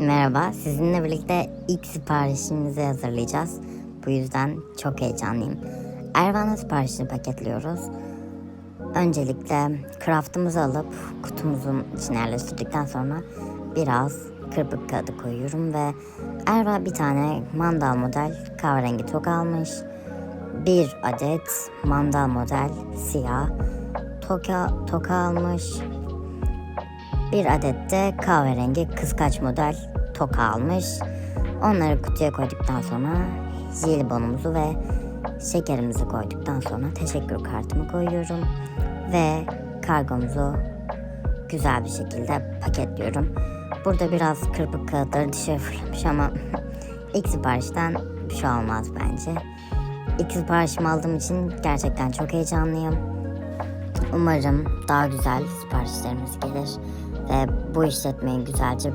Merhaba, sizinle birlikte ilk siparişimizi hazırlayacağız. Bu yüzden çok heyecanlıyım. Ervana siparişini paketliyoruz. Öncelikle craftımızı alıp kutumuzun içine yerleştirdikten sonra biraz kırpık kağıdı koyuyorum ve Erva bir tane mandal model kahverengi tok almış. Bir adet mandal model siyah toka, toka almış. Bir adet de kahverengi kıskaç model toka almış. Onları kutuya koyduktan sonra jelibonumuzu ve şekerimizi koyduktan sonra teşekkür kartımı koyuyorum. Ve kargomuzu güzel bir şekilde paketliyorum. Burada biraz kırpık kağıtları dışarı fırlamış ama ilk siparişten bir şey olmaz bence. İlk siparişimi aldığım için gerçekten çok heyecanlıyım. Umarım daha güzel siparişlerimiz gelir bu işletmeyi güzelce